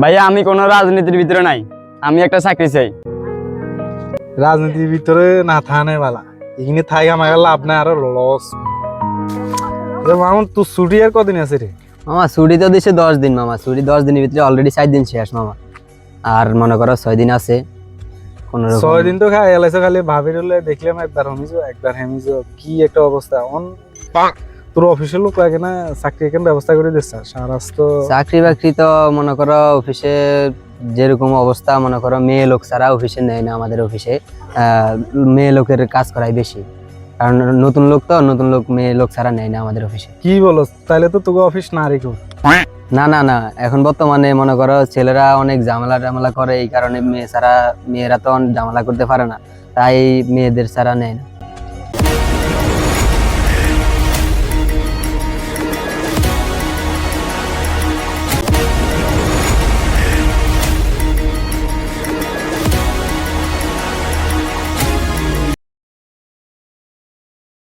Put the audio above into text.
ভাইয়া আমি কোনো রাজনীতির ভিতরে নাই। আমি একটা চাকরি চাই। রাজনীতির ভিতরে না থানে বালা। এখানে থাই আমার লাভ নাই আরও লস মামুন তুই ছুটি আর কদিন আছে রে? মামা ছুটি তো দিছে দশ দিন মামা। ছুটি দশ দিনের ভিতরে অলরেডি চার দিন শেষ মামা। আর মনে করো ছয় দিন আছে ছয় দিন তো খাই এলাইছো খালি ভাবি রলে দেখলাম একবার হমিছো একবার হেমিছো কি একটা অবস্থা। অন তোর অফিসের লোক লাগে না চাকরি এখানে ব্যবস্থা করে সারাস তো চাকরি বাকরি তো মনে করো অফিসে যেরকম অবস্থা মনে করো মেয়ে লোক ছাড়া অফিসে নেয় না আমাদের অফিসে মেয়ে লোকের কাজ করাই বেশি। কারণ নতুন লোক তো নতুন লোক মেয়ে লোক ছাড়া নেয় না আমাদের অফিসে কি বলো তাহলে তো তোকে অফিস না রেখো। না না না এখন বর্তমানে মনে করো ছেলেরা অনেক ঝামেলা টামেলা করে এই কারণে মেয়ে ছাড়া মেয়েরা তো ঝামেলা করতে পারে না। তাই মেয়েদের ছাড়া নেয় না।